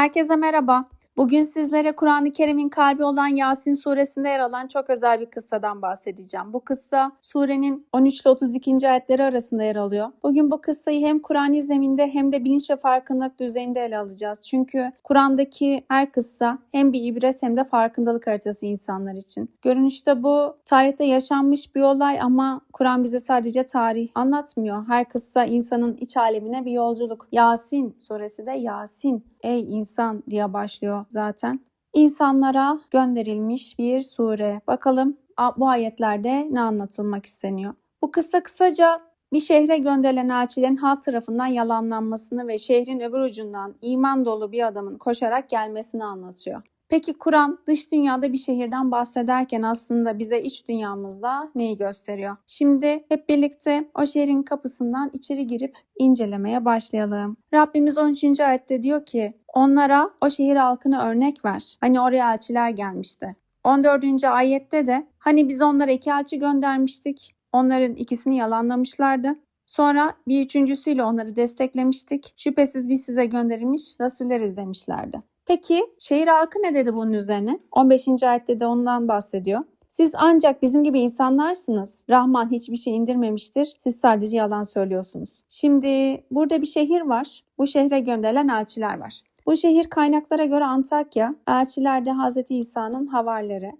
Herkese merhaba. Bugün sizlere Kur'an-ı Kerim'in kalbi olan Yasin suresinde yer alan çok özel bir kıssadan bahsedeceğim. Bu kıssa surenin 13 ile 32. ayetleri arasında yer alıyor. Bugün bu kıssayı hem Kur'an izleminde hem de bilinç ve farkındalık düzeyinde ele alacağız. Çünkü Kur'an'daki her kıssa hem bir ibret hem de farkındalık haritası insanlar için. Görünüşte bu tarihte yaşanmış bir olay ama Kur'an bize sadece tarih anlatmıyor. Her kıssa insanın iç alemine bir yolculuk. Yasin suresi de Yasin ey insan diye başlıyor zaten. İnsanlara gönderilmiş bir sure. Bakalım bu ayetlerde ne anlatılmak isteniyor. Bu kısa kısaca bir şehre gönderilen elçilerin halk tarafından yalanlanmasını ve şehrin öbür ucundan iman dolu bir adamın koşarak gelmesini anlatıyor. Peki Kur'an dış dünyada bir şehirden bahsederken aslında bize iç dünyamızda neyi gösteriyor? Şimdi hep birlikte o şehrin kapısından içeri girip incelemeye başlayalım. Rabbimiz 13. ayette diyor ki onlara o şehir halkını örnek ver. Hani oraya elçiler gelmişti. 14. ayette de hani biz onlara iki elçi göndermiştik. Onların ikisini yalanlamışlardı. Sonra bir üçüncüsüyle onları desteklemiştik. Şüphesiz biz size gönderilmiş rasulleriz demişlerdi. Peki şehir halkı ne dedi bunun üzerine? 15. ayette de ondan bahsediyor. Siz ancak bizim gibi insanlarsınız. Rahman hiçbir şey indirmemiştir. Siz sadece yalan söylüyorsunuz. Şimdi burada bir şehir var. Bu şehre gönderilen elçiler var. Bu şehir kaynaklara göre Antakya, elçiler de Hz. İsa'nın havarları.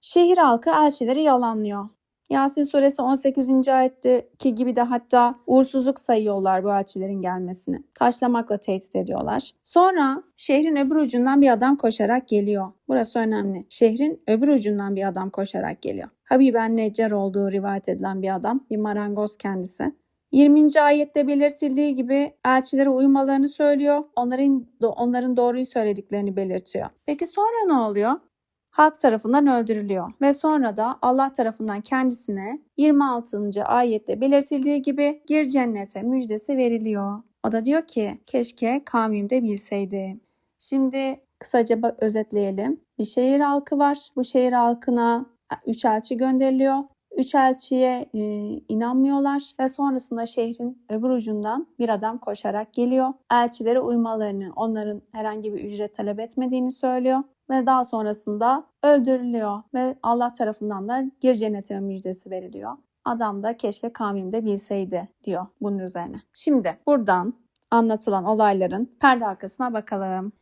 Şehir halkı elçileri yalanlıyor. Yasin suresi 18. ayetteki gibi de hatta uğursuzluk sayıyorlar bu elçilerin gelmesini. Taşlamakla tehdit ediyorlar. Sonra şehrin öbür ucundan bir adam koşarak geliyor. Burası önemli. Şehrin öbür ucundan bir adam koşarak geliyor. Habiben Neccar olduğu rivayet edilen bir adam, bir marangoz kendisi. 20. ayette belirtildiği gibi elçilere uymalarını söylüyor. Onların onların doğruyu söylediklerini belirtiyor. Peki sonra ne oluyor? halk tarafından öldürülüyor ve sonra da Allah tarafından kendisine 26. ayette belirtildiği gibi gir cennete müjdesi veriliyor. O da diyor ki keşke kavmimde bilseydi. Şimdi kısaca özetleyelim. Bir şehir halkı var. Bu şehir halkına üç elçi gönderiliyor. Üç elçiye e, inanmıyorlar ve sonrasında şehrin öbür ucundan bir adam koşarak geliyor. Elçilere uymalarını, onların herhangi bir ücret talep etmediğini söylüyor ve daha sonrasında öldürülüyor ve Allah tarafından da gir cennete müjdesi veriliyor. Adam da keşke kavmimde bilseydi diyor bunun üzerine. Şimdi buradan anlatılan olayların perde arkasına bakalım.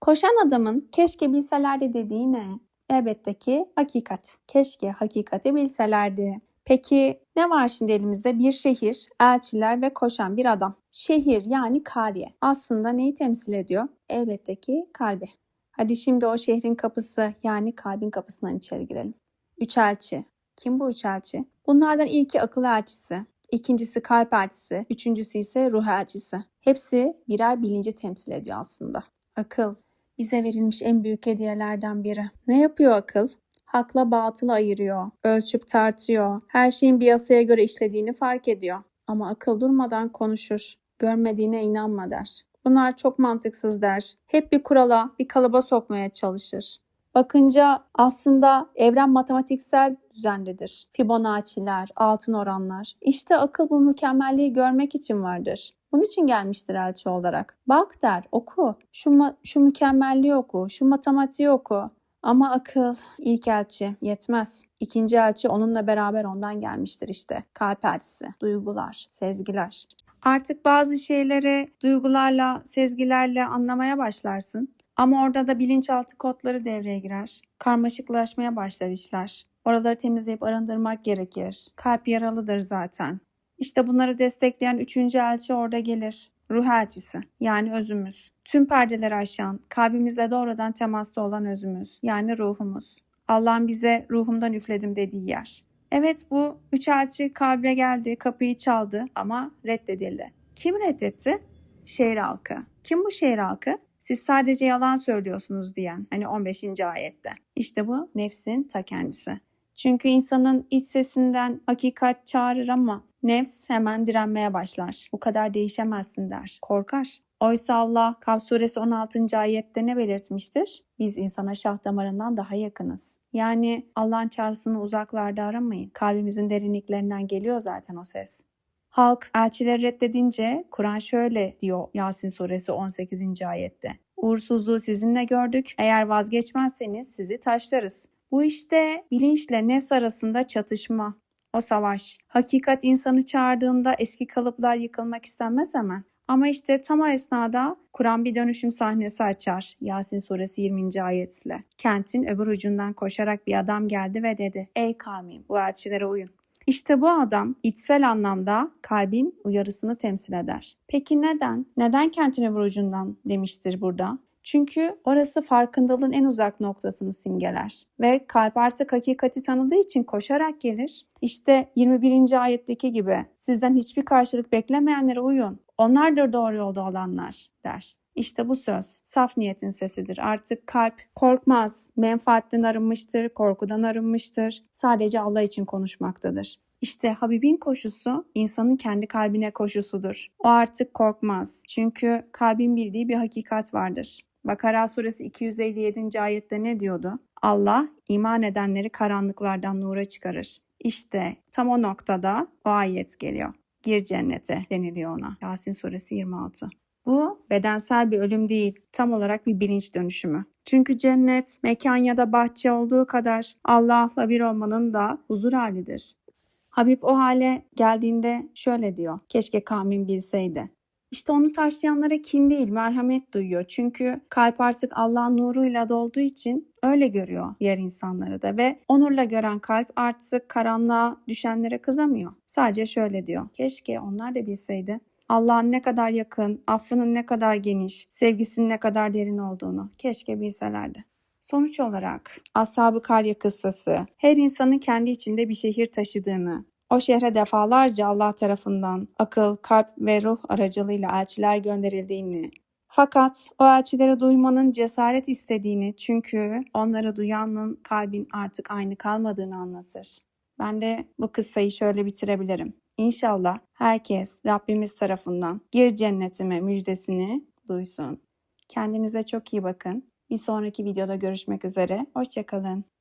Koşan adamın keşke bilselerdi dediği ne? Elbette ki hakikat. Keşke hakikati bilselerdi. Peki ne var şimdi elimizde? Bir şehir, elçiler ve koşan bir adam. Şehir yani kariye. Aslında neyi temsil ediyor? Elbette ki kalbi. Hadi şimdi o şehrin kapısı yani kalbin kapısından içeri girelim. Üç elçi. Kim bu üç elçi? Bunlardan ilki akıl elçisi, ikincisi kalp elçisi, üçüncüsü ise ruh elçisi. Hepsi birer bilinci temsil ediyor aslında. Akıl bize verilmiş en büyük hediyelerden biri. Ne yapıyor akıl? Hakla batılı ayırıyor, ölçüp tartıyor, her şeyin bir yasaya göre işlediğini fark ediyor. Ama akıl durmadan konuşur, görmediğine inanma der. Bunlar çok mantıksız der. Hep bir kurala, bir kalıba sokmaya çalışır. Bakınca aslında evren matematiksel düzenlidir. Fibonacci'ler, altın oranlar. İşte akıl bu mükemmelliği görmek için vardır. Bunun için gelmiştir elçi olarak. Bak der, oku. Şu, şu mükemmelliği oku, şu matematiği oku. Ama akıl ilk elçi yetmez. İkinci elçi onunla beraber ondan gelmiştir işte. Kalp elçisi, duygular, sezgiler. Artık bazı şeyleri duygularla, sezgilerle anlamaya başlarsın. Ama orada da bilinçaltı kodları devreye girer. Karmaşıklaşmaya başlar işler. Oraları temizleyip arındırmak gerekir. Kalp yaralıdır zaten. İşte bunları destekleyen üçüncü elçi orada gelir. Ruh elçisi yani özümüz. Tüm perdeleri aşan, kalbimizle doğrudan temasta olan özümüz yani ruhumuz. Allah'ın bize ruhumdan üfledim dediği yer. Evet bu üç elçi kalbe geldi, kapıyı çaldı ama reddedildi. Kim reddetti? Şehir halkı. Kim bu şehir halkı? Siz sadece yalan söylüyorsunuz diyen hani 15. ayette. İşte bu nefsin ta kendisi. Çünkü insanın iç sesinden hakikat çağırır ama nefs hemen direnmeye başlar. Bu kadar değişemezsin der. Korkar. Oysa Allah Kaf suresi 16. ayette ne belirtmiştir? Biz insana şah damarından daha yakınız. Yani Allah'ın çağrısını uzaklarda aramayın. Kalbimizin derinliklerinden geliyor zaten o ses. Halk elçileri reddedince Kur'an şöyle diyor Yasin suresi 18. ayette. Uğursuzluğu sizinle gördük. Eğer vazgeçmezseniz sizi taşlarız. Bu işte bilinçle nefs arasında çatışma. O savaş. Hakikat insanı çağırdığında eski kalıplar yıkılmak istenmez hemen. Ama işte tam o esnada Kur'an bir dönüşüm sahnesi açar. Yasin suresi 20. ayetle. Kentin öbür ucundan koşarak bir adam geldi ve dedi. Ey kavmim bu elçilere uyun. İşte bu adam içsel anlamda kalbin uyarısını temsil eder. Peki neden? Neden kentin öbür ucundan demiştir burada? Çünkü orası farkındalığın en uzak noktasını simgeler. Ve kalp artık hakikati tanıdığı için koşarak gelir. İşte 21. ayetteki gibi sizden hiçbir karşılık beklemeyenlere uyun. Onlardır doğru yolda olanlar der. İşte bu söz saf niyetin sesidir. Artık kalp korkmaz, menfaatten arınmıştır, korkudan arınmıştır. Sadece Allah için konuşmaktadır. İşte Habib'in koşusu insanın kendi kalbine koşusudur. O artık korkmaz. Çünkü kalbin bildiği bir hakikat vardır. Bakara suresi 257. ayette ne diyordu? Allah iman edenleri karanlıklardan nura çıkarır. İşte tam o noktada o ayet geliyor. Gir cennete deniliyor ona. Yasin suresi 26. Bu bedensel bir ölüm değil, tam olarak bir bilinç dönüşümü. Çünkü cennet, mekan ya da bahçe olduğu kadar Allah'la bir olmanın da huzur halidir. Habib o hale geldiğinde şöyle diyor. Keşke kavmin bilseydi. İşte onu taşlayanlara kin değil merhamet duyuyor. Çünkü kalp artık Allah'ın nuruyla dolduğu için öyle görüyor diğer insanları da ve onurla gören kalp artık karanlığa düşenlere kızamıyor. Sadece şöyle diyor. Keşke onlar da bilseydi. Allah'ın ne kadar yakın, affının ne kadar geniş, sevgisinin ne kadar derin olduğunu keşke bilselerdi. Sonuç olarak Ashab-ı Karya kıssası her insanın kendi içinde bir şehir taşıdığını, o şehre defalarca Allah tarafından akıl, kalp ve ruh aracılığıyla elçiler gönderildiğini, fakat o elçileri duymanın cesaret istediğini çünkü onları duyanın kalbin artık aynı kalmadığını anlatır. Ben de bu kıssayı şöyle bitirebilirim. İnşallah herkes Rabbimiz tarafından gir cennetime müjdesini duysun. Kendinize çok iyi bakın. Bir sonraki videoda görüşmek üzere. Hoşçakalın.